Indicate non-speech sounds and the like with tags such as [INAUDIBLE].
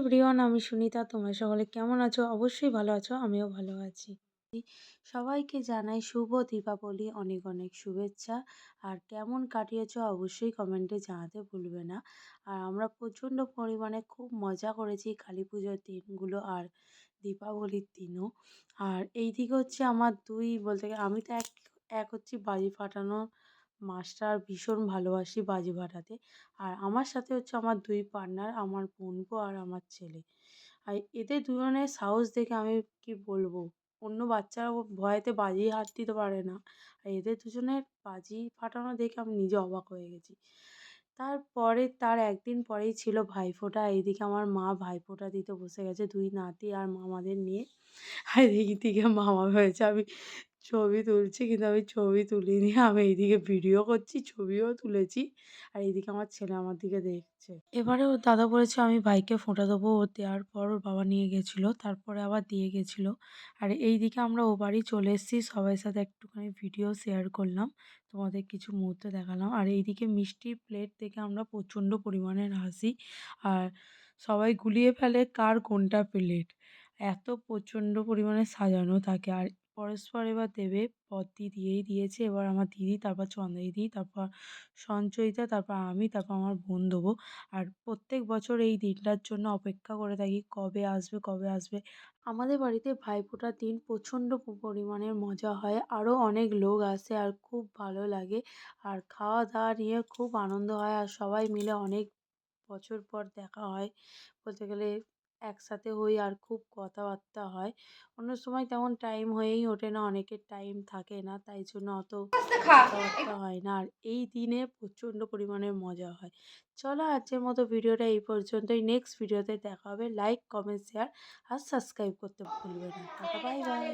Everyone আমি সুনিতা, তোমরা সকলে কেমন আছো? অবশ্যই ভালো আছো, আমিও ভালো আছি। সবাইকে জানাই শুভ দীপাবলি, অনেক অনেক শুভেচ্ছা। আর কেমন কাটিয়েছ অবশ্যই কমেন্টে জানাতে ভুলবে না। আর আমরা প্রচণ্ড পরিমাণে খুব মজা করেছি কালী পুজোর দিনগুলো আর দীপাবলির দিনও। আর এই দিকে হচ্ছে আমার দুই বলতে গেলে, আমি তো এক এক হচ্ছি বাজি ফাটানোর মাস্টার ভীষণ ভালোবাসি বাজি ফাটাতে আর আমার সাথে হচ্ছে আমার দুই পার্টনার আমার বোনপো আর আমার ছেলে। আর এদের দুজনের সাহস দেখে আমি কি বলব? অন্য বাচ্চারা ভয়েতে বাজি হাত দিতে পারে না। আর এদের দুজনের বাজি ফাটানো দেখে আমি নিজে অবাক হয়ে গেছি। তারপরে, তার একদিন পরেই ছিল ভাইফোঁটা। এইদিকে আমার মা ভাইফোঁটা দিতে বসে গেছে, দুই নাতি আর মামাদের নিয়ে। আর এইদিকে মামা হয়েছে, আমি ছবি তুলছি কিন্তু আমি ছবি তুলিনি। [LAUGHS] আমি এইদিকে ভিডিও করছি, ছবিও তুলেছি আর এইদিকে আমার ছেলে আমার দিকে দেখছে। এবারে ওর দাদা বলেছে আমি ভাইকে ফোঁটা দেবো। ও দেওয়ার পর ওর বাবা নিয়ে গেছিল, তারপরে আবার দিয়ে গেছিল। আর এইদিকে আমরা ও বাড়ি চলে এসেছি, সবাই সাথে একটুখানি ভিডিও শেয়ার করলাম। তোমাদের কিছু মুহূর্ত দেখালাম। আর এইদিকে মিষ্টির প্লেট দেখে আমরা প্রচণ্ড পরিমাণের হাসি। আর সবাই গুলিয়ে ফেলে কার কোনটা প্লেট এত প্রচণ্ড পরিমাণে সাজানো থাকে। আর পরস্পর এবার দেবে পদ্মী দিয়েই দিয়েছে। এবার আমার দিদি, তারপর চন্দা দিদি, তারপর সঞ্চয়িতা, তারপর আমি, তারপর আমার বোন দেবো। আর প্রত্যেক বছর এই দিনটার জন্য অপেক্ষা করে থাকি, কবে আসবে কবে আসবে। আমাদের বাড়িতে ভাইফোঁটার দিন প্রচণ্ড পরিমাণের মজা হয়। আরও অনেক লোক আসে আর খুব ভালো লাগে। আর খাওয়া দাওয়া নিয়ে খুব আনন্দ হয়। আর সবাই মিলে অনেক বছর পর দেখা হয়। বলতে গেলে একসাথে হই আর খুব কথাবার্তা হয়। অন্য সময় তেমন টাইম হয়েই ওঠে না অনেকের টাইম থাকে না তাই জন্য অত কথাবার্তা হয় না। আর এই দিনে প্রচণ্ড পরিমাণে মজা হয়। চলো আজকের মতো ভিডিওটা এই পর্যন্তই। নেক্সট ভিডিওতে দেখা হবে। লাইক কমেন্ট শেয়ার আর সাবস্ক্রাইব করতে ভুলবে না। Tata bye bye